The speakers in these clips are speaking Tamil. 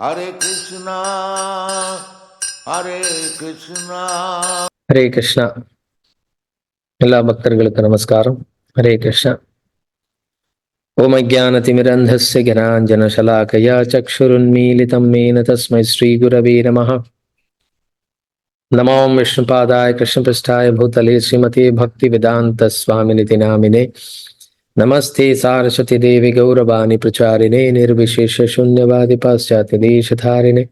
Hare Krishna, Hare Krishna. Hare Krishna எல்லா பக்தர்களுக்கு நமஸ்காரம் ஹரே கிருஷ்ணா ஓம் அஜானதிமிரந்தஸ்ய ஜனாஞ்சனசலாக்கயா சக்ஷுருன்மீலிதம் மேன தஸ்மை ஸ்ரீகுரவே நமः नमो विष्णुपादाय कृष्णपृष्ठाय भूतले श्रीमते भक्तिवेदान्त स्वामिनिति नामिने नमस्ते सारस्वती देवी गौरवाणी प्रचारिणे निर्विशेष शून्यवादि पाश्चात्य देशधारिणे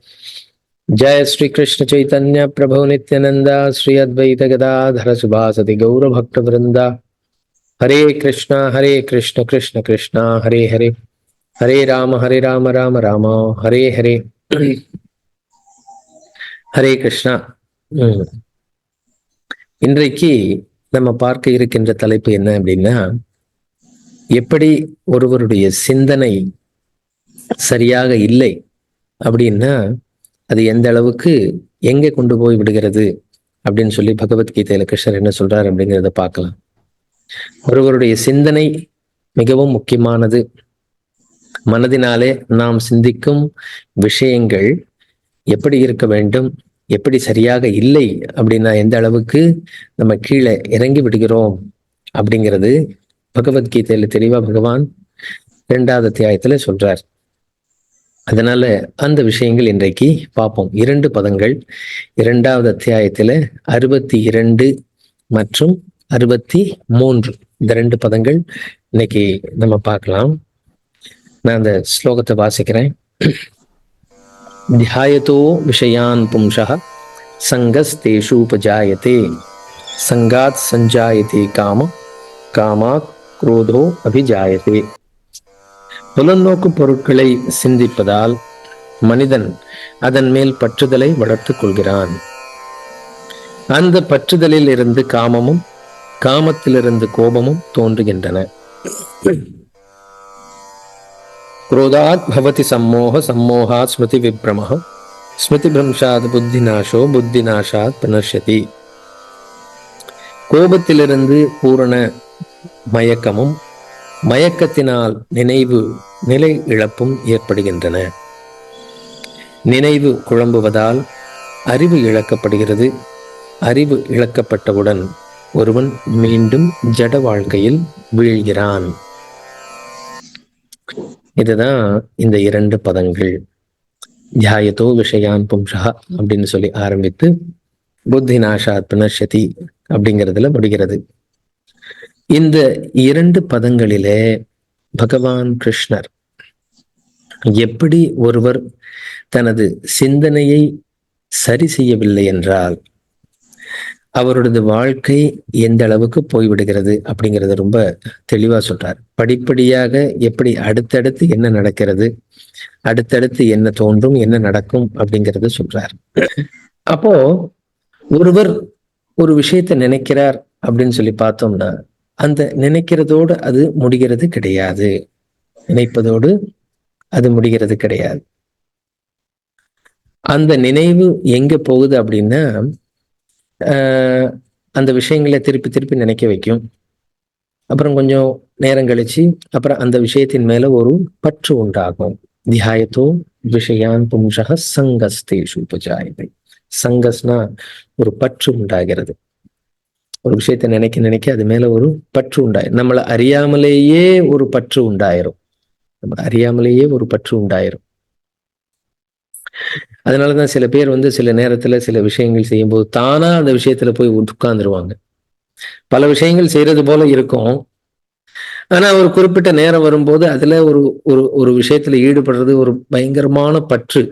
जय श्री कृष्ण चैतन्य प्रभु नित्यानंद श्री अद्वैत गदाधर सुभासति गौर भक्त वृंदा हरे कृष्णा हरे कृष्ण कृष्ण कृष्णा हरे हरे हरे राम हरे राम राम राम हरे हरे ஹரே கிருஷ்ணா உம். இன்றைக்கு நம்ம பார்க்க இருக்கின்ற தலைப்பு என்ன அப்படின்னா எப்படி ஒருவருடைய சிந்தனை சரியாக இல்லை அப்படின்னா அது எந்த அளவுக்கு எங்கே கொண்டு போய் விடுகிறது அப்படின்னு சொல்லி பகவத்கீதையில கிருஷ்ணர் என்ன சொல்றார் அப்படிங்கிறத பார்க்கலாம். ஒருவருடைய சிந்தனை மிகவும் முக்கியமானது. மனதினாலே நாம் சிந்திக்கும் விஷயங்கள் எப்படி இருக்க வேண்டும் எப்படி சரியாக இல்லை அப்படின்னா எந்த அளவுக்கு நம்ம கீழே இறங்கி விடுகிறோம் அப்படிங்கிறது பகவத்கீதையில தெளிவா பகவான் இரண்டாவது அத்தியாயத்துல சொல்றார். அதனால அந்த விஷயங்கள் இன்றைக்கு பார்ப்போம். இரண்டு பதங்கள். இரண்டாவது அத்தியாயத்துல அறுபத்தி இரண்டு மற்றும் அறுபத்தி மூன்று. இந்த ரெண்டு பதங்கள் இன்னைக்கு நம்ம பார்க்கலாம். நான் அந்த ஸ்லோகத்தை வாசிக்கிறேன். தியாயத்தோ விஷயான் பும்சா சங்கஸ்தேஷூபஜாயத்தே சங்காத் சஞ்சாயத்தே காம காமாத் குரோதோ அபிஜாயதே. புலநோக்கு பொருட்களை சிந்திப்பதால் மனிதன் அதன் மேல் பற்றுதலை வளர்த்து கொள்கிறான். அந்த பற்றுதலில் இருந்து காமமும் காமத்திலிருந்து கோபமும் தோன்றுகின்றன. குரோதாத் பவதி சம்மோக சம்மோகாத் ஸ்மிருதி விப்ரம ஸ்மிருதி பிரம்சாத் புத்திநாசோ புத்திநாசாத் பிரணர்ஷதி கோபத்திலிருந்து பூரண மயக்கமும் மயக்கத்தினால் நினைவு நிலை இழப்பும் ஏற்படுகின்றன. நினைவு குழம்புவதால் அறிவு இழக்கப்படுகிறது. அறிவு இழக்கப்பட்டவுடன் ஒருவன் மீண்டும் ஜட வாழ்க்கையில் வீழ்கிறான். இதுதான் இந்த இரண்டு பதங்கள். தியாயத்தோ விஷயான் பும்ஷா அப்படின்னு சொல்லி ஆரம்பித்து புத்தி நாஷாத் பினஷதி அப்படிங்கிறதுல முடிகிறது. இந்த இரண்டு பதங்களிலே பகவான் கிருஷ்ணர் எப்படி ஒருவர் தனது சிந்தனையை சரி செய்யவில்லை என்றால் அவரோடது வாழ்க்கை எந்த அளவுக்கு போய்விடுகிறது அப்படிங்கிறத ரொம்ப தெளிவா சொல்றார். படிப்படியாக எப்படி அடுத்தடுத்து என்ன நடக்கிறது அடுத்தடுத்து என்ன தோன்றும் என்ன நடக்கும் அப்படிங்கிறத சொல்றார். அப்போ ஒருவர் ஒரு விஷயத்தை நினைக்கிறார் அப்படின்னு சொல்லி பார்த்தோம்னா அந்த நினைக்கிறதோடு அது முடிகிறது கிடையாது. நினைப்பதோடு அது முடிகிறது கிடையாது. அந்த நினைவு எங்க போகுது அப்படின்னா ஆஹ் அந்த விஷயங்களை திருப்பி திருப்பி நினைக்க வைக்கும். அப்புறம் கொஞ்சம் நேரம் கழிச்சு அப்புறம் அந்த விஷயத்தின் மேல ஒரு பற்று உண்டாகும். தியாயத்தோ விஷயான் பும்சக சங்கஸ்தேஷு உபஜாயத்தை. சங்கஸ்னா ஒரு பற்று உண்டாகிறது. ஒரு விஷயத்தை நினைக்க நினைக்க அது மேல ஒரு பற்று உண்டாயிரும். நம்மளை அறியாமலேயே ஒரு பற்று உண்டாயிரும். நம்ம அறியாமலேயே ஒரு பற்று உண்டாயிரும். அதனாலதான் சில பேர் வந்து சில நேரத்துல சில விஷயங்கள் செய்யும்போது தானா அந்த விஷயத்துல போய் உட்கார்ந்துருவாங்க. பல விஷயங்கள் செய்யறது போல இருக்கும். ஆனா ஒரு குறிப்பிட்ட நேரம் வரும்போது அதுல ஒரு ஒரு ஒரு விஷயத்துல ஈடுபடுறது ஒரு பயங்கரமான பற்று.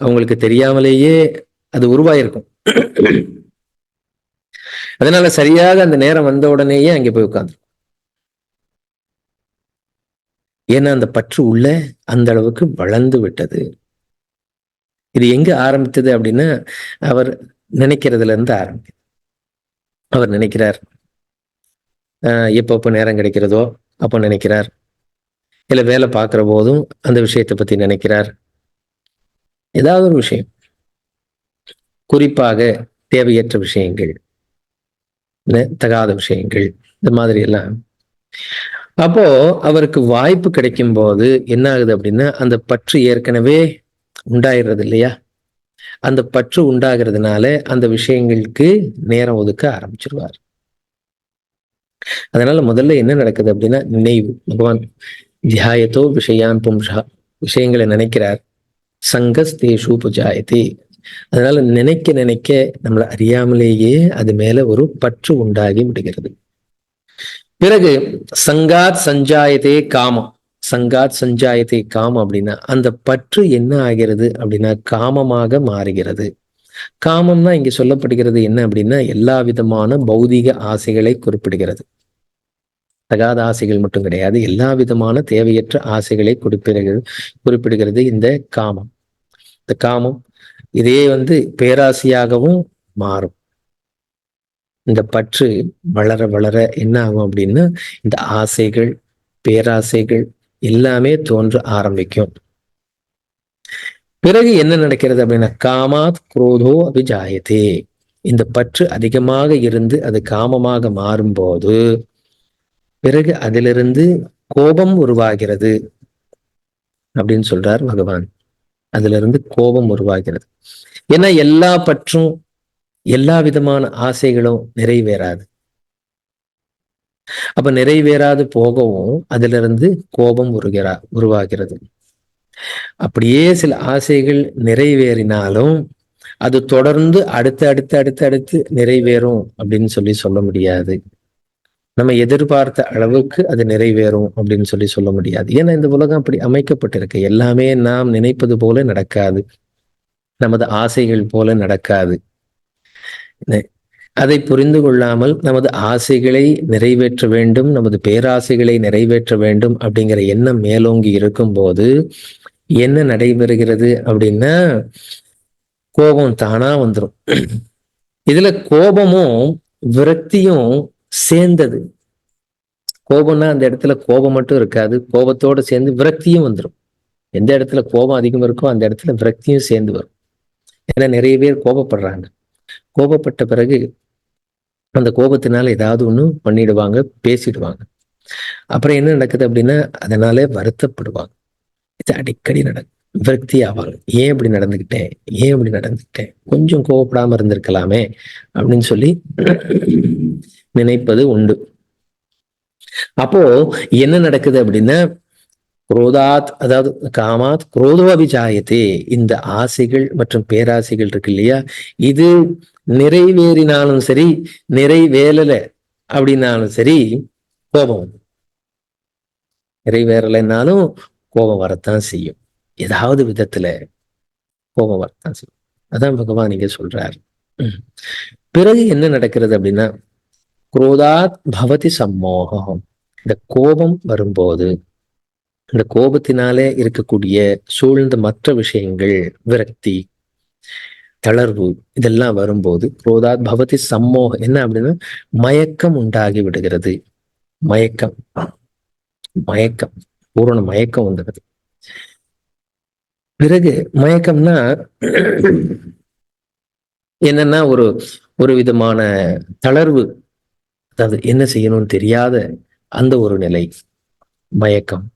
அவங்களுக்கு தெரியாமலேயே அது உருவாயிருக்கும். அதனால சரியாக அந்த நேரம் வந்த உடனேயே அங்கே போய் உட்கார்ந்து ஏன்னா அந்த பற்று உள்ள அந்த அளவுக்கு வளர்ந்து விட்டது. இது எங்க ஆரம்பித்தது அப்படின்னா அவர் நினைக்கிறதுல இருந்து ஆரம்பிக்குது. அவர் நினைக்கிறார் ஆஹ் எப்போ எப்போ நேரம் கிடைக்கிறதோ அப்போ நினைக்கிறார். இல்லை வேலை பார்க்குற போதும் அந்த விஷயத்தை பத்தி நினைக்கிறார். ஏதாவது ஒரு விஷயம். குறிப்பாக தேவையற்ற விஷயங்கள். தகாத விஷயங்கள் இந்த மாதிரி எல்லாம் அப்போ அவருக்கு வாய்ப்பு கிடைக்கும் போது என்ன ஆகுது அப்படின்னா அந்த பற்று ஏற்கனவே உண்டாயிடுறது இல்லையா அந்த பற்று உண்டாகிறதுனால அந்த விஷயங்களுக்கு நேரம் ஒதுக்க ஆரம்பிச்சிருவார். அதனால முதல்ல என்ன நடக்குது அப்படின்னா நினைவு. பகவான் தியாயத்தோ விஷயான் பும்ஷா விஷயங்களை நினைக்கிறார். சங்கஸ்தேஷு புஜாயத்தி புஜாயத்தே அதனால நினைக்க நினைக்க நம்மளை அறியாமலேயே அது மேல ஒரு பற்று உண்டாகி விடுகிறது. பிறகு சங்காத் சஞ்சாயத்தே காமம் சங்காத் சஞ்சாயத்தை காமம் அப்படின்னா அந்த பற்று என்ன ஆகிறது அப்படின்னா காமமாக மாறுகிறது. காமம்னா இங்க சொல்லப்படுகிறது என்ன அப்படின்னா எல்லா விதமான பௌதிக ஆசைகளை குறிப்பிடுகிறது. தகாத ஆசைகள் மட்டும் கிடையாது எல்லா விதமான தேவையற்ற ஆசைகளை குறிப்பிடுகிறது குறிப்பிடுகிறது இந்த காமம். இந்த காமம் இதே வந்து பேராசையாகவும் மாறும். இந்த பற்று வளர வளர என்ன ஆகும் அப்படின்னா இந்த ஆசைகள் பேராசைகள் எல்லாமே தோன்ற ஆரம்பிக்கும். பிறகு என்ன நடக்கிறது அப்படின்னா காமாத் குரோதோ அபிஜாயத்தே இந்த பற்று அதிகமாக இருந்து அது காமமாக மாறும்போது பிறகு அதிலிருந்து கோபம் உருவாகிறது அப்படின்னு சொல்றார் பகவான். அதுல இருந்து கோபம் உருவாகிறது. ஏன்னா எல்லா பற்றும் எல்லா விதமான ஆசைகளும் நிறைவேறாது. அப்ப நிறைவேறாது போகவும் அதுல இருந்து கோபம் உருகிறா உருவாகிறது. அப்படியே சில ஆசைகள் நிறைவேறினாலும் அது தொடர்ந்து அடுத்து அடுத்து அடுத்து அடுத்து நிறைவேறும் அப்படின்னு சொல்லி சொல்ல முடியாது. நம்ம எதிர்பார்த்த அளவுக்கு அது நிறைவேறும் அப்படின்னு சொல்லி சொல்ல முடியாது. ஏன்னா இந்த உலகம் அப்படி அமைக்கப்பட்டிருக்கு. எல்லாமே நாம் நினைப்பது போல நடக்காது. நமது ஆசைகள் போல நடக்காது. அதை புரிந்து கொள்ளாமல் நமது ஆசைகளை நிறைவேற்ற வேண்டும் நமது பேராசைகளை நிறைவேற்ற வேண்டும் அப்படிங்கிற எண்ணம் மேலோங்கி இருக்கும் போது என்ன நடைபெறுகிறது அப்படின்னா கோபம் தானா வந்துடும் இதுல கோபமும் விரக்தியும் சேர்ந்தது. கோபம்னா அந்த இடத்துல கோபம் மட்டும் இருக்காது. கோபத்தோட சேர்ந்து விரக்தியும் வந்துடும் எந்த இடத்துல கோபம் அதிகம் இருக்கோ அந்த இடத்துல விரக்தியும் சேர்ந்து வரும். ஏன்னா நிறைய பேர் கோபப்படுறாங்க. கோபப்பட்ட பிறகு அந்த கோபத்தினால ஏதாவது ஒண்ணு பண்ணிடுவாங்க பேசிடுவாங்க. அப்புறம் என்ன நடக்குது அப்படின்னா அதனாலே வருத்தப்படுவாங்க. இது அடிக்கடி நடக்கும் விரக்தி ஆவாங்க. ஏன் இப்படி நடந்துக்கிட்டேன்? ஏன் இப்படி நடந்துக்கிட்டேன்? கொஞ்சம் கோவப்படாம இருந்திருக்கலாமே அப்படின்னு சொல்லி நினைப்பது உண்டு. அப்போ என்ன நடக்குது அப்படின்னா குரோதாத் அதாவது காமாத் குரோதோபிஜாயத்தே இந்த ஆசைகள் மற்றும் பேராசைகள் இருக்கு இல்லையா? இது நிறைவேறினாலும் சரி நிறைவேறல அப்படின்னாலும் சரி கோபம் நிறைவேறலைன்னாலும் கோபம் வரத்தான் செய்யும். ஏதாவது விதத்துல கோபம் வரத்தான் செய்யும். அதான் பகவான் இங்க சொல்றாரு. பிறகு என்ன நடக்கிறது அப்படின்னா குரோதாத் பவதி சம்மோகம் இந்த கோபம் வரும்போது இந்த கோபத்தினாலே இருக்கக்கூடிய சூழ்ந்த மற்ற விஷயங்கள் விரக்தி தளர்வு இதெல்லாம் வரும்போது குரோதாத் பவதி சம்மோகம் என்ன அப்படின்னா மயக்கம் உண்டாகி விடுகிறது மயக்கம் மயக்கம் பூரண மயக்கம் வந்துடுது பிறகு மயக்கம்னா என்னன்னா ஒரு ஒரு விதமான தளர்வு அதாவது என்ன செய்யணும்னு தெரியாத அந்த ஒரு நிலை மயக்கம்.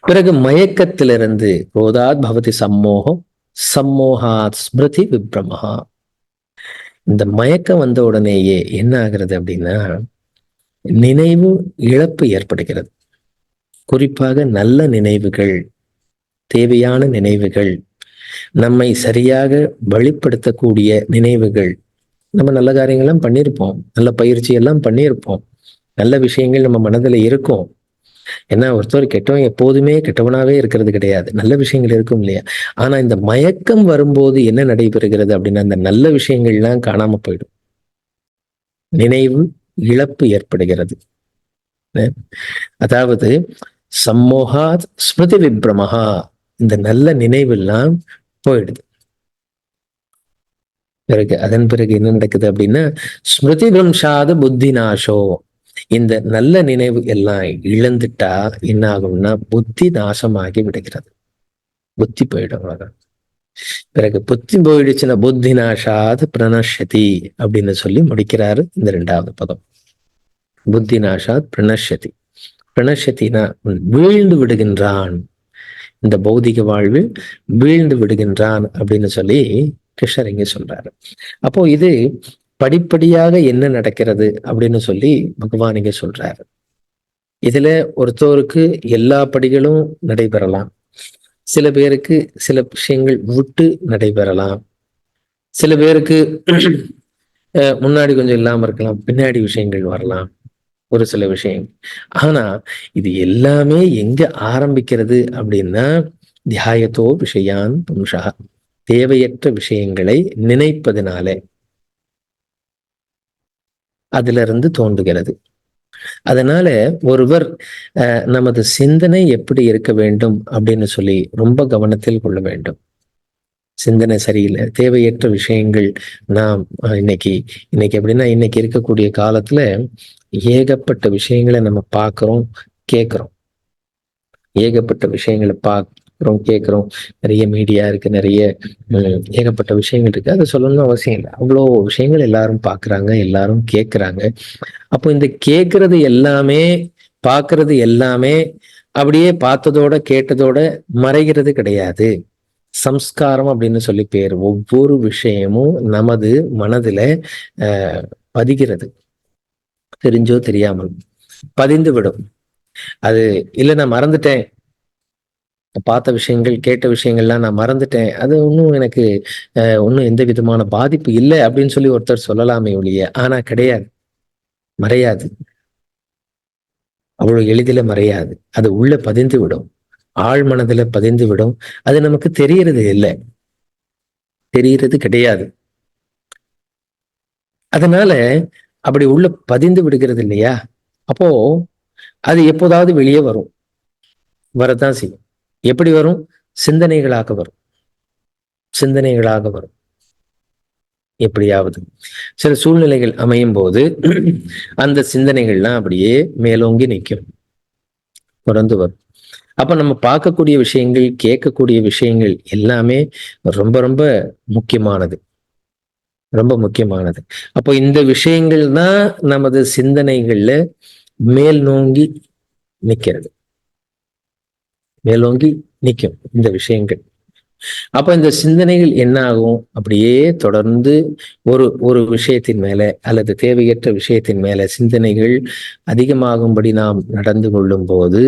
பிறகு மயக்கத்திலிருந்து ரோதாத் பவதி சம்மோகம் சம்மோகாத் ஸ்மிருதி விப்ரமஹா. இந்த மயக்கம் வந்த உடனேயே என்ன ஆகிறது அப்படின்னா நினைவு இழப்பு ஏற்படுகிறது. குறிப்பாக நல்ல நினைவுகள் தேவையான நினைவுகள் நம்மை சரியாக வழிப்படுத்தக்கூடிய நினைவுகள் நம்ம நல்ல காரியங்கள்லாம் பண்ணியிருப்போம் நல்ல பயிற்சி எல்லாம் பண்ணியிருப்போம் நல்ல விஷயங்கள் நம்ம மனதில் இருக்கும். ஏன்னா ஒருத்தர் கெட்டவன் எப்போதுமே கெட்டவனாவே இருக்கிறது கிடையாது. நல்ல விஷயங்கள் இருக்கும் இல்லையா? ஆனா இந்த மயக்கம் வரும்போது என்ன நடைபெறுகிறது அப்படின்னா அந்த நல்ல விஷயங்கள்லாம் காணாம போயிடும். நினைவு இழப்பு ஏற்படுகிறது. அதாவது சம்மோகாத் ஸ்மிருதி விப்ரமஹா இந்த நல்ல நினைவெல்லாம் போயிடுது. பிறகு அதன் பிறகு என்ன நடக்குது அப்படின்னா ஸ்மிருதி பிரம்சாத புத்தி நாசோ. இந்த நல்ல நினைவு எல்லாம் இழந்துட்டா என்ன ஆகும்னா புத்தி நாசமாகி விடுகிறது. புத்தி போயிடும் அவ்வளவுதான். பிறகு புத்தி போயிடுச்சுன்னா புத்தி நாசாத் பிரணஷதி அப்படின்னு சொல்லி முடிக்கிறாரு இந்த ரெண்டாவது பதம். புத்தி நாஷாத் பிரணஷதி பிரணஷத்தினா வீழ்ந்து விடுகின்றான். இந்த பௌதிக வாழ்வில் வீழ்ந்து விடுகின்றான் அப்படின்னு சொல்லி கிருஷ்ணர் இங்கே சொல்றாரு. அப்போ இது படிப்படியாக என்ன நடக்கிறது அப்படின்னு சொல்லி பகவான் இங்க சொல்றாரு. இதுல ஒருத்தருக்கு எல்லா படிகளும் நடைபெறலாம். சில பேருக்கு சில விஷயங்கள் விட்டு நடைபெறலாம். சில பேருக்கு அஹ், முன்னாடி கொஞ்சம் இல்லாம இருக்கலாம் பின்னாடி விஷயங்கள் வரலாம் ஒரு சில விஷயங்கள். ஆனா இது எல்லாமே எங்க ஆரம்பிக்கிறது அப்படின்னா தியாயத்தோ விஷயான் பும்சா தேவையற்ற விஷயங்களை நினைப்பதனாலே அதுல இருந்து தோன்றுகிறது. அதனால ஒருவர் அஹ், நமது சிந்தனை எப்படி இருக்க வேண்டும் அப்படின்னு சொல்லி ரொம்ப கவனத்தில் கொள்ள வேண்டும். சிந்தனை சரியில்லை. தேவையற்ற விஷயங்கள் நாம் இன்னைக்கு இன்னைக்கு எப்படின்னா இன்னைக்கு இருக்கக்கூடிய காலத்துல ஏகப்பட்ட விஷயங்களை நம்ம பார்க்கிறோம் கேட்கிறோம். ஏகப்பட்ட விஷயங்களை பார்க்குறோம் கேட்கிறோம். நிறைய மீடியா இருக்கு நிறைய ஏகப்பட்ட விஷயங்கள் இருக்கு. அதை சொல்லணும்னு அவசியம் இல்லை. அவ்வளோ விஷயங்கள் எல்லாரும் பார்க்குறாங்க எல்லாரும் கேட்கறாங்க. அப்போ இந்த கேட்கறது எல்லாமே பார்க்கறது எல்லாமே அப்படியே பார்த்ததோட கேட்டதோட மறைகிறது கிடையாது. சம்ஸ்காரம் அப்படின்னு சொல்லி பேர் ஒவ்வொரு விஷயமும் நமது மனதுல பதிகிறது. தெரிஞ்சோ தெரியாமல். பதிந்து விடும் அது இல்ல நான் மறந்துட்டேன். பார்த்த விஷயங்கள் கேட்ட விஷயங்கள்லாம் நான் மறந்துட்டேன். அது ஒன்றும் எனக்கு அஹ், ஒன்றும் எந்த விதமான பாதிப்பு இல்லை அப்படின்னு சொல்லி ஒருத்தர் சொல்லலாமே ஒழிய. ஆனா கிடையாது. மறையாது. அவ்வளவு எளிதில மறையாது. அது உள்ள பதிந்து விடும். ஆழ் மனதுல பதிந்து விடும். அது நமக்கு தெரியறது இல்லை. தெரியறது கிடையாது. அதனால அப்படி உள்ள பதிந்து விடுகிறது இல்லையா? அப்போ அது எப்போதாவது வெளியே வரும். வரதான் செய்யும். எப்படி வரும்? சிந்தனைகளாக வரும். சிந்தனைகளாக வரும். எப்படியாவது. சில சூழ்நிலைகள் அமையும் போது அந்த சிந்தனைகள்லாம் அப்படியே மேலோங்கி நிற்கும். தொடர்ந்து வரும். அப்ப நம்ம பார்க்கக்கூடிய விஷயங்கள் கேட்கக்கூடிய விஷயங்கள் எல்லாமே ரொம்ப ரொம்ப முக்கியமானது. ரொம்ப முக்கியமானது. அப்போ இந்த விஷயங்கள் தான் நமது சிந்தனைகள்ல மேல் நோங்கி நிக்கிறது மேலோங்கி நிற்கும் இந்த விஷயங்கள். அப்ப இந்த சிந்தனைகள் என்ன ஆகும் அப்படியே தொடர்ந்து ஒரு ஒரு விஷயத்தின் மேல அல்லது தேவையற்ற விஷயத்தின் மேல சிந்தனைகள் அதிகமாகும்படி நாம் நடந்து கொள்ளும் போது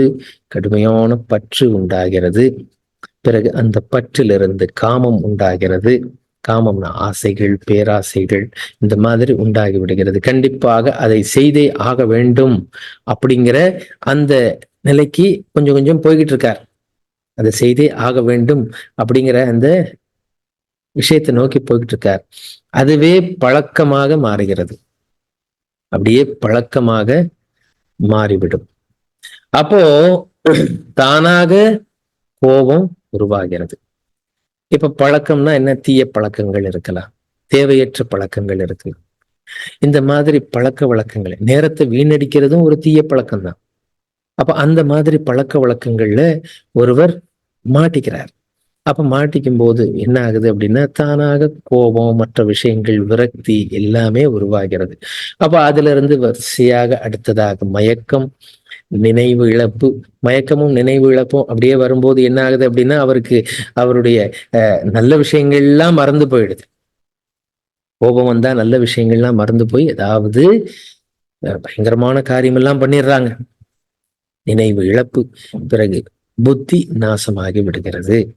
கடுமையான பற்று உண்டாகிறது. பிறகு அந்த பற்றிலிருந்து காமம் உண்டாகிறது. காமம்னா ஆசைகள் பேராசைகள் இந்த மாதிரி உண்டாகி விடுகிறது. கண்டிப்பாக அதை செய்தே ஆக வேண்டும் அப்படிங்கிற அந்த நிலைக்கு கொஞ்சம் கொஞ்சம் போய்கிட்டு இருக்கார் அதை செய்தே ஆக வேண்டும் அப்படிங்கிற அந்த விஷயத்தை நோக்கி போய்கிட்டு இருக்கார் அதுவே பழக்கமாக மாறுகிறது. அப்படியே பழக்கமாக மாறிவிடும். அப்போ தானாக கோபம் உருவாகிறது. இப்ப பழக்கம்னா என்ன? தீய பழக்கங்கள் இருக்கலாம். தேவையற்ற பழக்கங்கள் இருக்கலாம். இந்த மாதிரி பழக்க வழக்கங்களை நேரத்தை வீணடிக்கிறதும் ஒரு தீய பழக்கம் தான் அப்ப அந்த மாதிரி பழக்க வழக்கங்கள்ல ஒருவர் மாட்டிக்கிறார். அப்ப மாட்டிக்கும் போது என்ன ஆகுது அப்படின்னா தானாக கோபம் மற்ற விஷயங்கள் விரக்தி எல்லாமே உருவாகிறது. அப்ப அதுல இருந்து வரிசையாக அடுத்ததாக மயக்கம் நினைவு இழப்பு மயக்கமும் நினைவு இழப்பும் அப்படியே வரும்போது என்ன ஆகுது அப்படின்னா அவருக்கு அவருடைய அஹ், நல்ல விஷயங்கள்லாம் மறந்து போயிடுது. கோபம் வந்தா நல்ல விஷயங்கள்லாம் மறந்து போய் ஏதாவது பயங்கரமான காரியமெல்லாம் பண்ணிடுறாங்க. நினைவு இழப்பு. பிறகு புத்தி நாசமாகி விடுகிறது.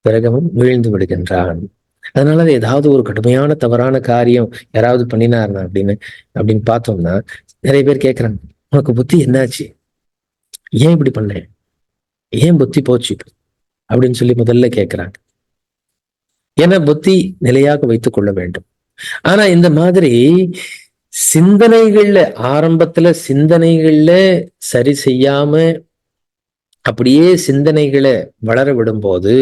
பிறகவும் வீழ்ந்து விடுகின்றான். அதனால அது ஏதாவது ஒரு கடுமையான தவறான காரியம் யாராவது பண்ணினார்னா அப்படின்னு அப்படின்னு பார்த்தோம்னா நிறைய பேர் கேட்கிறாங்க உனக்கு புத்தி என்னாச்சு? ஏன் இப்படி பண்ண? ஏன் புத்தி போச்சு? அப்படின்னு சொல்லி முதல்ல கேட்கறாங்க ஏன்னா புத்தி நிலையாக வைத்துக் கொள்ள வேண்டும். ஆனா இந்த மாதிரி சிந்தனைகள்ல ஆரம்பத்துல சிந்தனைகள்ல சரி செய்யாம அப்படியே சிந்தனைகளை வளர விடும்போது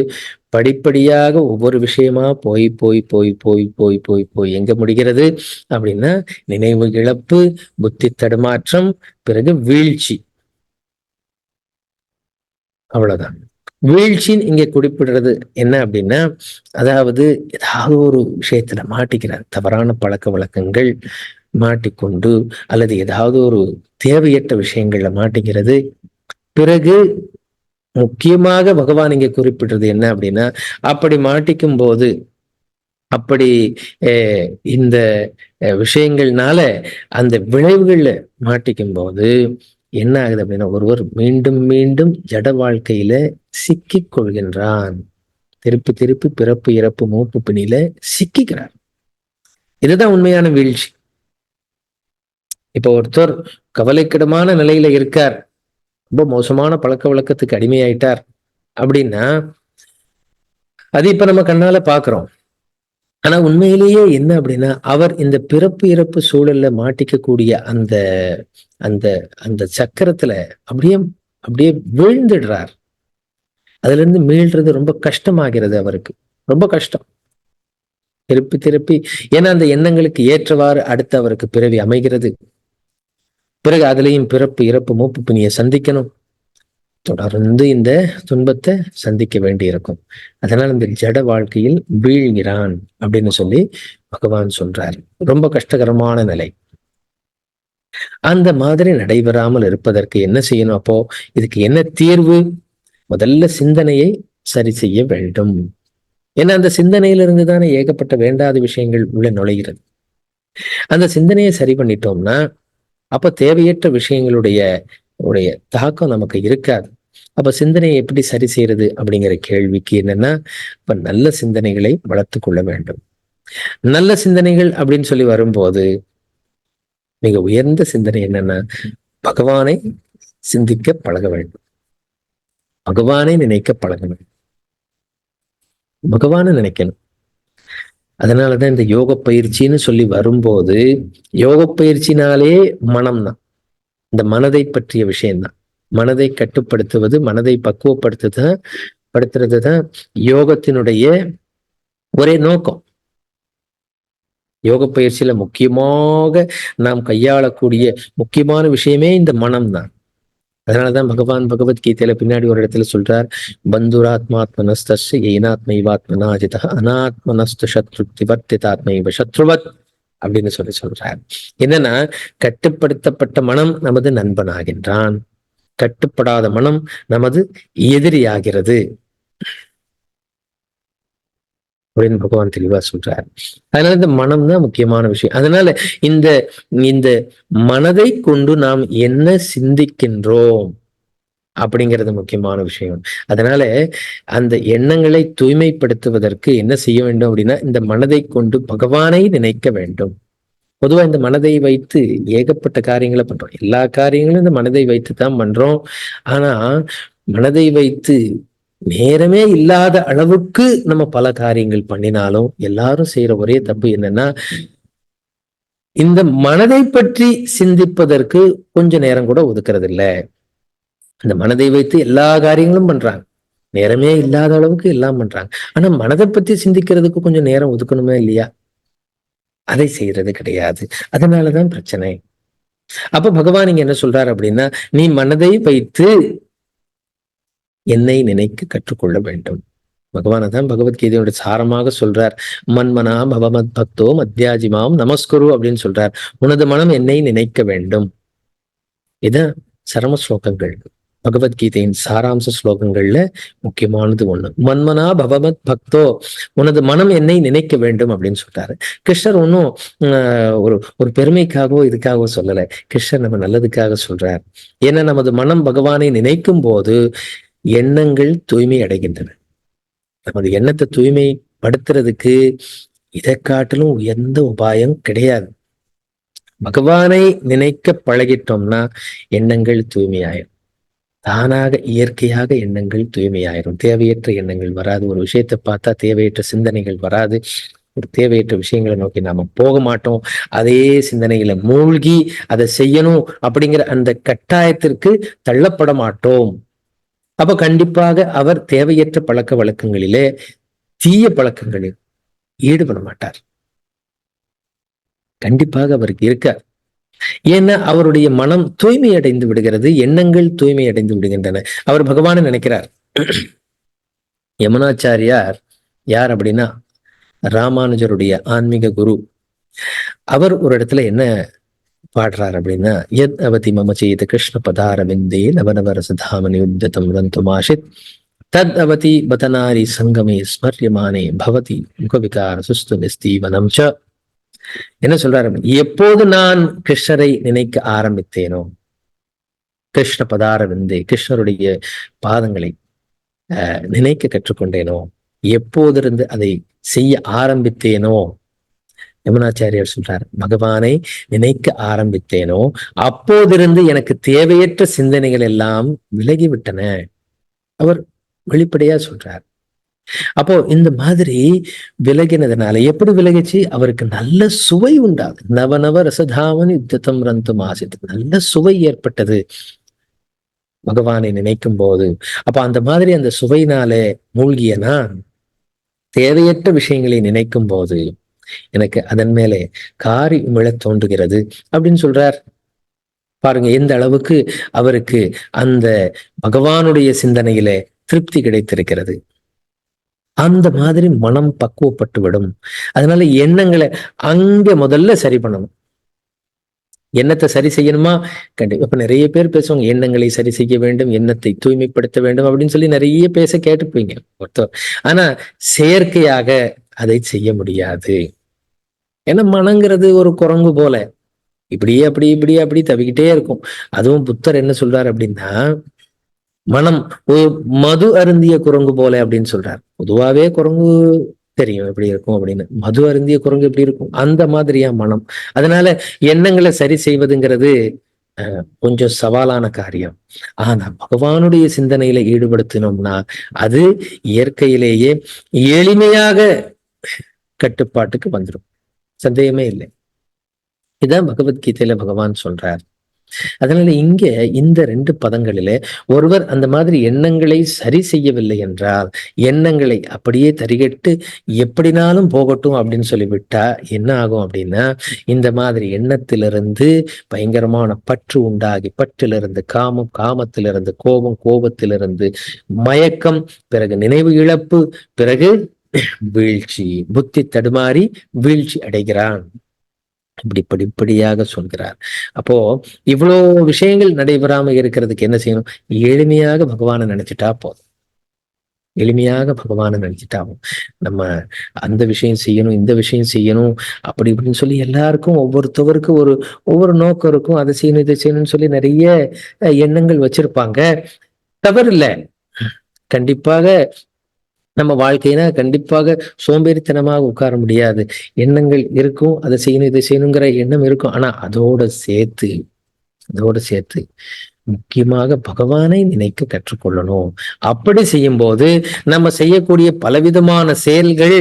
படிப்படியாக ஒவ்வொரு விஷயமா போய் போய் போய் போய் போய் போய் போய் எங்க முடிகிறது அப்படின்னா நினைவு இழப்பு புத்தி தடுமாற்றம் பிறகு வீழ்ச்சி. அவ்வளவுதான். வீழ்ச்சின்னு இங்க குறிப்பிடுறது என்ன அப்படின்னா அதாவது ஏதாவது ஒரு விஷயத்துல மாட்டிக்கிறார். தவறான பழக்க வழக்கங்கள் மாட்டிக்கொண்டு அல்லது ஏதாவது ஒரு தேவையற்ற விஷயங்கள்ல மாட்டிக்கிறது. பிறகு முக்கியமாக பகவான் இங்க குறிப்பிடுறது என்ன அப்படின்னா அப்படி மாட்டிக்கும் போது அப்படி அஹ், இந்த விஷயங்கள்னால அந்த விளைவுகள்ல மாட்டிக்கும் போது என்ன ஆகுது அப்படின்னா ஒருவர் மீண்டும் மீண்டும் ஜட வாழ்க்கையில சிக்கிக் கொள்கின்றான். திருப்பி திருப்பி பிறப்பு இறப்பு மூப்பு பிணியில சிக்கிக்கிறார். இதுதான் உண்மையான வீழ்ச்சி. இப்ப ஒருத்தர் கவலைக்கிடமான நிலையில இருக்கார். ரொம்ப மோசமான பழக்க வழக்கத்துக்கு அடிமையாயிட்டார் அப்படின்னா அது இப்ப நம்ம கண்ணால பாக்குறோம். ஆனா உண்மையிலேயே என்ன அப்படின்னா அவர் இந்த பிறப்பு இறப்பு சூழல்ல மாட்டிக்கக்கூடிய அந்த அந்த அந்த சக்கரத்துல அப்படியே அப்படியே வீழ்ந்துடுறார். அதுல இருந்து மீள்றது ரொம்ப கஷ்டமாகிறது அவருக்கு. ரொம்ப கஷ்டம். திருப்பி திருப்பி ஏன்னா அந்த எண்ணங்களுக்கு ஏற்றவாறு அடுத்து அவருக்கு பிறவி அமைகிறது. பிறகு அதுலயும் பிறப்பு இறப்பு மூப்பு பிணியை சந்திக்கணும். தொடர்ந்து இந்த துன்பத்தை சந்திக்க வேண்டி இருக்கும் அதனால இந்த ஜட வாழ்க்கையில் வீழ்கிறான் அப்படின்னு சொல்லி பகவான் சொல்றார். ரொம்ப கஷ்டகரமான நிலை. அந்த மாதிரி நடைபெறாமல் இருப்பதற்கு என்ன செய்யணும் அப்போ? இதுக்கு என்ன தீர்வு? முதல்ல சிந்தனையை சரி செய்ய வேண்டும். ஏன்னா அந்த சிந்தனையிலிருந்து தானே ஏகப்பட்ட வேண்டாத விஷயங்கள் உள்ள நுழைகிறது. அந்த சிந்தனையை சரி பண்ணிட்டோம்னா அப்ப தேவையற்ற விஷயங்களுடைய உடைய தாக்கம் நமக்கு இருக்காது. அப்ப சிந்தனையை எப்படி சரி செய்யறது அப்படிங்கிற கேள்விக்கு என்னன்னா இப்ப நல்ல சிந்தனைகளை வளர்த்து கொள்ள வேண்டும். நல்ல சிந்தனைகள் அப்படின்னு சொல்லி வரும்போது மிக உயர்ந்த சிந்தனை என்னன்னா பகவானை சிந்திக்க பழக வேண்டும். பகவானை நினைக்க பழக வேண்டும் பகவானை நினைக்கணும். அதனாலதான் இந்த யோக பயிற்சின்னு சொல்லி வரும்போது யோக பயிற்சினாலே மனம்தான். இந்த மனதை பற்றிய விஷயம்தான். மனதை கட்டுப்படுத்துவது மனதை பக்குவப்படுத்துதான் படுத்துறது தான் யோகத்தினுடைய ஒரே நோக்கம். யோக பயிற்சியில முக்கியமாக நாம் கையாளக்கூடிய முக்கியமான விஷயமே இந்த மனம்தான். அதனாலதான் பகவான் பகவத்கீதையில பின்னாடி ஒரு இடத்துல சொல்றார் பந்துராத்மாத்மனஸ்தஸ்ய ஏனாத்மைவாத்மனா அஜிதா அனாத்மனஸ்து சத்ரு திவர்த்திதாத்மைவ சத்ருவத் அப்படின்னு சொல்லி சொல்றார். என்னன்னா கட்டுப்படுத்தப்பட்ட மனம் நமது நண்பனாகின்றான். கட்டுப்படாத மனம் நமது எதிரியாகிறது. அப்படின்னு பகவான் தெளிவா சொல்றார். அதனால இந்த மனம் தான் முக்கியமான விஷயம். அதனால இந்த இந்த மனதை கொண்டு நாம் என்ன சிந்திக்கின்றோம் அப்படிங்கிறது முக்கியமான விஷயம். அதனால அந்த எண்ணங்களை தூய்மைப்படுத்துவதற்கு என்ன செய்ய வேண்டும் அப்படின்னா இந்த மனதை கொண்டு பகவானை நினைக்க வேண்டும். பொதுவா இந்த மனதை வைத்து ஏகப்பட்ட காரியங்களை பண்றோம். எல்லா காரியங்களும் இந்த மனதை வைத்து தான் பண்றோம். ஆனா மனதை வைத்து நேரமே இல்லாத அளவுக்கு நம்ம பல காரியங்கள் பண்ணினாலும் எல்லாரும் செய்யற ஒரே தப்பு என்னன்னா இந்த மனதை பற்றி சிந்திப்பதற்கு கொஞ்ச நேரம் கூட ஒதுக்கிறது இல்ல இந்த மனதை வைத்து எல்லா காரியங்களும் பண்றாங்க. நேரமே இல்லாத அளவுக்கு எல்லாம் பண்றாங்க. ஆனா மனதை பத்தி சிந்திக்கிறதுக்கு கொஞ்சம் நேரம் ஒதுக்கணுமே இல்லையா? அதை செய்யறது கிடையாது. அதனாலதான் பிரச்சனை. அப்ப பகவான் இங்க என்ன சொல்றாரு அப்படின்னா நீ மனதை வைத்து என்னை நினைக்க கற்றுக்கொள்ள வேண்டும். பகவான் தான் பகவத்கீதையோட சாரமாக சொல்றார். மன்மனா பவமத் பக்தோ மத்தியாஜிமாம் நமஸ்குரு அப்படின்னு சொல்றார். உனது மனம் என்னை நினைக்க வேண்டும். இதான் சரம ஸ்லோகங்கள். பகவத்கீதையின் சாராம்ச ஸ்லோகங்கள்ல முக்கியமானது ஒண்ணு. மன்மனா பவமத் பக்தோ உனது மனம் என்னை நினைக்க வேண்டும் அப்படின்னு சொல்றாரு. கிருஷ்ணர் ஒன்றும் ஒரு ஒரு பெருமைக்காகவோ இதுக்காகவோ சொல்லலை. கிருஷ்ணர் நம்ம நல்லதுக்காக சொல்றார். ஏன்னா நமது மனம் பகவானை நினைக்கும் போது எண்ணங்கள் தூய்மை அடைகின்றன. நமது எண்ணத்தை தூய்மைப்படுத்துறதுக்கு இதை காட்டிலும் உயர்ந்த உபாயம் கிடையாது. பகவானை நினைக்க பழகிட்டோம்னா எண்ணங்கள் தூய்மையாயிரும். தானாக இயற்கையாக எண்ணங்கள் தூய்மையாயிரும். தேவையற்ற எண்ணங்கள் வராது. ஒரு விஷயத்தை பார்த்தா தேவையற்ற சிந்தனைகள் வராது. ஒரு தேவையற்ற விஷயங்களை நோக்கி நாம போக மாட்டோம். அதே சிந்தனைகளை மூழ்கி அதை செய்யணும் அப்படிங்கிற அந்த கட்டாயத்திற்கு தள்ளப்பட மாட்டோம். அப்ப கண்டிப்பாக அவர் தேவையற்ற பழக்க வழக்கங்களிலே தீய பழக்கங்களில் ஈடுபட மாட்டார். கண்டிப்பாக அவருக்கு இருக்கார். ஏன்னா அவருடைய மனம் தூய்மை அடைந்து விடுகிறது எண்ணங்கள் தூய்மை அடைந்து விடுகின்றன. அவர் பகவானை நினைக்கிறார். யமுனாச்சாரியார் யார் அப்படின்னா ராமானுஜருடைய ஆன்மீக குரு. அவர் ஒரு இடத்துல என்ன பாடுறார் அப்படின்னா எத் அவதி மம செய்த கிருஷ்ண பதாரவிந்தே நவநவ ரசதாமனி உத்ததம் ரந்துமாஷித் தத் அவதி பதனாரி சங்கமே ஸ்மரியமானே பவதி முகவிகார சுஸ்து நிஸ்தீவனம் ச. என்ன சொல்றாரு எப்போது நான் கிருஷ்ணரை நினைக்க ஆரம்பித்தேனோ கிருஷ்ண பதாரவிந்தே கிருஷ்ணருடைய பாதங்களை அஹ், நினைக்க கற்றுக்கொண்டேனோ எப்போதிருந்து அதை செய்ய ஆரம்பித்தேனோ யமுனாச்சாரியர் சொல்றார் பகவானை நினைக்க ஆரம்பித்தேனோ அப்போதிருந்து எனக்கு தேவையற்ற சிந்தனைகள் எல்லாம் விலகிவிட்டன. அவர் வெளிப்படையா சொல்றார். அப்போ இந்த மாதிரி விலகினதுனால எப்படி விலகிச்சு? அவருக்கு நல்ல சுவை உண்டாது நவநவ ரசதாமன் யுத்தம் ரந்தும் ஆசித்து நல்ல சுவை ஏற்பட்டது. பகவானை நினைக்கும் போது அப்ப அந்த மாதிரி அந்த சுவையினாலே மூழ்கிய நான் தேவையற்ற விஷயங்களை நினைக்கும் போது எனக்கு அதன் மேலே காரி உமிழத் தோன்றுகிறது அப்படின்னு சொல்றார். பாருங்க எந்த அளவுக்கு அவருக்கு அந்த பகவானுடைய சிந்தனையிலே திருப்தி கிடைத்திருக்கிறது. அந்த மாதிரி மனம் பக்குவப்பட்டு விடும் அதனால எண்ணங்களை அங்க முதல்ல சரி பண்ணணும். எண்ணத்தை சரி செய்யணுமா? கண்டிப்பா இப்ப நிறைய பேர் பேசுவாங்க எண்ணங்களை சரி செய்ய வேண்டும் எண்ணத்தை தூய்மைப்படுத்த வேண்டும் அப்படின்னு சொல்லி நிறைய பேச கேட்டுப்பீங்க ஒருத்தர். ஆனா செயற்கையாக அதை செய்ய முடியாது. ஏன்னா மனங்கிறது ஒரு குரங்கு போல. இப்படியே அப்படி இப்படி அப்படி தவிக்கிட்டே இருக்கும். அதுவும் புத்தர் என்ன சொல்றாரு அப்படின்னா மனம் ஒரு மது அருந்திய குரங்கு போல அப்படின்னு சொல்றாரு. பொதுவாவே குரங்கு தெரியும் எப்படி இருக்கும் அப்படின்னு. மது அருந்திய குரங்கு எப்படி இருக்கும்? அந்த மாதிரியா மனம். அதனால எண்ணங்களை சரி செய்வதுங்கிறது கொஞ்சம் சவாலான காரியம். ஆனா பகவானுடைய சிந்தனையில ஈடுபடுத்தினோம்னா அது இயற்கையிலேயே எளிமையாக கட்டுப்பாட்டுக்கு வந்துடும் சந்தேகமே இல்லை. இதான் பகவத்கீதையில பகவான் சொல்றார். அதனால இங்க இந்த ரெண்டு பதங்களிலே ஒருவர் அந்த மாதிரி எண்ணங்களை சரி செய்யவில்லை என்றால் எண்ணங்களை அப்படியே தரிகட்டு எப்படினாலும் போகட்டும் அப்படின்னு சொல்லி விட்டா என்ன ஆகும் அப்படின்னா இந்த மாதிரி எண்ணத்திலிருந்து பயங்கரமான பற்று உண்டாகி பற்றிலிருந்து காமம் காமத்திலிருந்து கோபம் கோபத்திலிருந்து மயக்கம் பிறகு நினைவு இழப்பு பிறகு வீழ்ச்சி புத்தி தடுமாறி வீழ்ச்சி அடைகிறான். இப்படி படிப்படியாக சொல்கிறார். அப்போ இவ்வளோ விஷயங்கள் நடைபெறாம இருக்கிறதுக்கு என்ன செய்யணும்? எளிமையாக பகவானை நினைச்சிட்டா போதும். எளிமையாக பகவானை நினைச்சிட்டாகும் நம்ம அந்த விஷயம் செய்யணும் இந்த விஷயம் செய்யணும் அப்படி இப்படின்னு சொல்லி எல்லாருக்கும் ஒவ்வொருத்தவருக்கும் ஒரு ஒவ்வொரு நோக்கம் இருக்கும். அதை செய்யணும் இதை செய்யணும்னு சொல்லி நிறைய அஹ், எண்ணங்கள் வச்சிருப்பாங்க. தவறு இல்லை கண்டிப்பாக நம்ம வாழ்க்கைனா கண்டிப்பாக சோம்பேறித்தனமாக உட்கார முடியாது. எண்ணங்கள் இருக்கும் அதை செய்யணும் இதை செய்யணுங்கிற எண்ணம் இருக்கும். ஆனா அதோட சேர்த்து அதோட சேர்த்து முக்கியமாக பகவானை நினைக்க கற்றுக்கொள்ளணும். அப்படி செய்யும்போது நம்ம செய்யக்கூடிய பலவிதமான செயல்கள்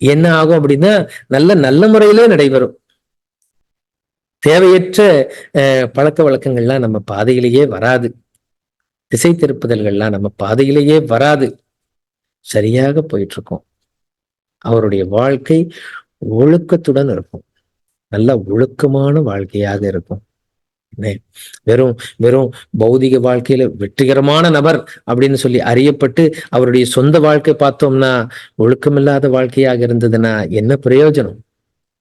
என்ன ஆகும் அப்படின்னா நல்ல நல்ல முறையிலே நடைபெறும். தேவையற்ற அஹ், பழக்க வழக்கங்கள்லாம் நம்ம பாதையிலேயே வராது. திசை திருப்புதல்கள்லாம் நம்ம பாதையிலேயே வராது. சரியாக போயிட்டு இருக்கும் அவருடைய வாழ்க்கை ஒழுக்கத்துடன் இருக்கும். நல்ல ஒழுக்கமான வாழ்க்கையாக இருக்கும். வெறும் வெறும் பௌதிக வாழ்க்கையில வெற்றிகரமான நபர் அப்படின்னு சொல்லி அறியப்பட்டு அவருடைய சொந்த வாழ்க்கை பார்த்தோம்னா ஒழுக்கமில்லாத வாழ்க்கையாக இருந்ததுன்னா என்ன பிரயோஜனம்?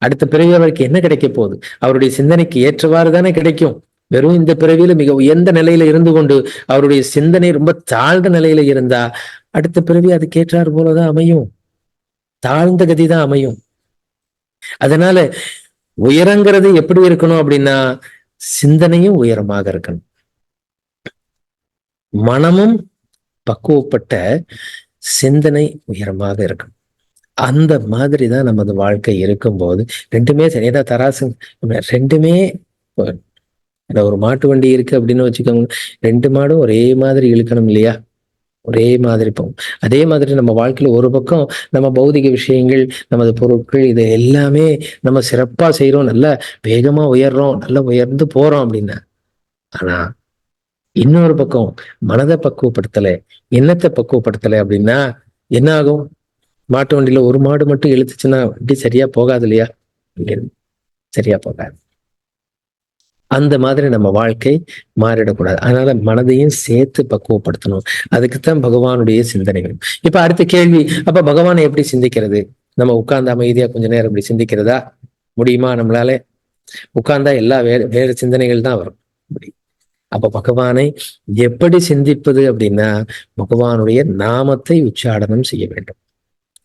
அடுத்த பிறகு அவருக்கு என்ன கிடைக்க போகுது? அவருடைய சிந்தனைக்கு ஏற்றவாறு தானே கிடைக்கும். வெறும் இந்த பிறவியில மிக உயர்ந்த நிலையில இருந்து கொண்டு அவருடைய சிந்தனை ரொம்ப தாழ்ந்த நிலையில இருந்தா அடுத்த பிறவி அதுக்கேற்றாறு போலதான் அமையும். தாழ்ந்த கதி தான் அமையும். அதனால உயரங்கிறது எப்படி இருக்கணும் அப்படின்னா சிந்தனையும் உயரமாக இருக்கணும். மனமும் பக்குவப்பட்ட சிந்தனை உயரமாக இருக்கணும். அந்த மாதிரி தான் நமது வாழ்க்கை இருக்கும்போது ரெண்டுமே சரியா தராசு ரெண்டுமே ஏன்னா ஒரு மாட்டு வண்டி இருக்கு அப்படின்னு வச்சுக்கோங்க. ரெண்டு மாடும் ஒரே மாதிரி இழுக்கணும் இல்லையா? ஒரே மாதிரி போகும். அதே மாதிரி நம்ம வாழ்க்கையில ஒரு பக்கம் நம்ம பௌதிக விஷயங்கள் நமது பொருட்கள் இது எல்லாமே நம்ம சிறப்பா செய்யறோம் நல்லா வேகமா உயர்றோம். நல்லா உயர்ந்து போறோம் அப்படின்னா. ஆனா இன்னொரு பக்கம் மனதை பக்குவப்படுத்தலை எண்ணத்தை பக்குவப்படுத்தலை அப்படின்னா என்ன ஆகும்? மாட்டு வண்டியில ஒரு மாடு மட்டும் இழுத்துச்சுன்னா வண்டி சரியா போகாது இல்லையா? சரியா போகாது. அந்த மாதிரி நம்ம வாழ்க்கை மாறிடக்கூடாது. அதனால மனதையும் சேர்த்து பக்குவப்படுத்தணும். அதுக்குத்தான் பகவானுடைய சிந்தனைகள். இப்ப அடுத்த கேள்வி அப்ப பகவானை எப்படி சிந்திக்கிறது? நம்ம உட்கார்ந்து அமைதியா கொஞ்ச நேரம் இப்படி சிந்திக்கிறதா? முடியுமா நம்மளால? உட்கார்ந்தா எல்லா வேறு வேறு சிந்தனைகள் தான் வரும். அப்படி. அப்ப பகவானை எப்படி சிந்திப்பது அப்படின்னா பகவானுடைய நாமத்தை உச்சாடனம் செய்ய வேண்டும்.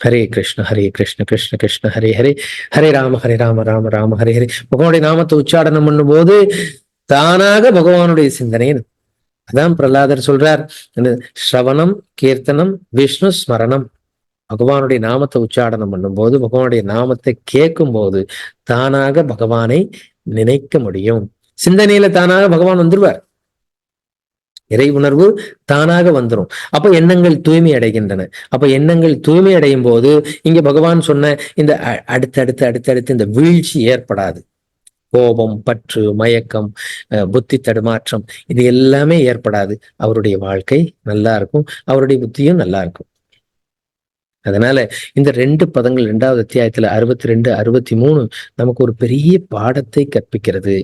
ஹரே கிருஷ்ண ஹரே கிருஷ்ண கிருஷ்ண கிருஷ்ண ஹரே ஹரே. ஹரே ராம ஹரே ராம ராம ராம ஹரே ஹரே. பகவானுடைய நாமத்தை உச்சாடனம் பண்ணும்போது தானாக பகவானுடைய சிந்தனை அதான் பிரகலாதர் சொல்றார். ஸ்ரவணம் கீர்த்தனம் விஷ்ணு ஸ்மரணம். பகவானுடைய நாமத்தை உச்சாடனம் பண்ணும்போது பகவானுடைய நாமத்தை கேட்கும் போது தானாக பகவானை நினைக்க முடியும். சிந்தனையில தானாக பகவான் வந்துருவார். இறை உணர்வு தானாக வந்துரும். அப்ப எண்ணங்கள் தூய்மை அடைகின்றன. அப்ப எண்ணங்கள் தூய்மை அடையும் போது இங்க பகவான் சொன்ன இந்த அடுத்தடுத்து அடுத்தடுத்து இந்த வீழ்ச்சி ஏற்படாது. கோபம் பற்று மயக்கம் அஹ், புத்தி தடுமாற்றம் இது எல்லாமே ஏற்படாது. அவருடைய வாழ்க்கை நல்லா இருக்கும். அவருடைய புத்தியும் நல்லா இருக்கும். அதனால இந்த ரெண்டு பதங்கள் இரண்டாவது அத்தியாயத்துல அறுபத்தி ரெண்டு அறுபத்தி மூணு நமக்கு ஒரு பெரிய பாடத்தை கற்பிக்கிறது.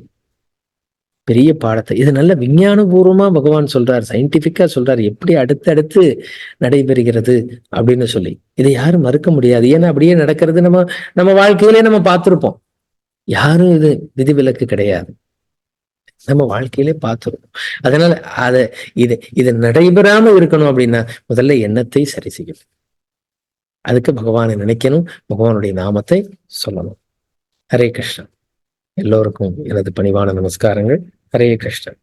பெரிய பாடத்தை இது நல்ல விஞ்ஞானபூர்வமா பகவான் சொல்றார் சயின்டிபிக்கா சொல்றார் எப்படி அடுத்தடுத்து நடைபெறுகிறது அப்படின்னு சொல்லி. இதை யாரும் மறுக்க முடியாது. ஏன்னா அப்படியே நடக்கிறது நம்ம நம்ம வாழ்க்கையிலே நம்ம பார்த்திருப்போம். யாரும் இது விதிவிலக்கு கிடையாது. நம்ம வாழ்க்கையிலே பார்த்திருப்போம். அதனால அத இது இது நடைபெறாம இருக்கணும் அப்படின்னா முதல்ல எண்ணத்தை சரி செய்யணும். அதுக்கு பகவானை நினைக்கணும். பகவானுடைய நாமத்தை சொல்லணும். ஹரே கிருஷ்ணன் எல்லோருக்கும் எனது பணிவான நமஸ்காரங்கள். ஹரே கிருஷ்ணன்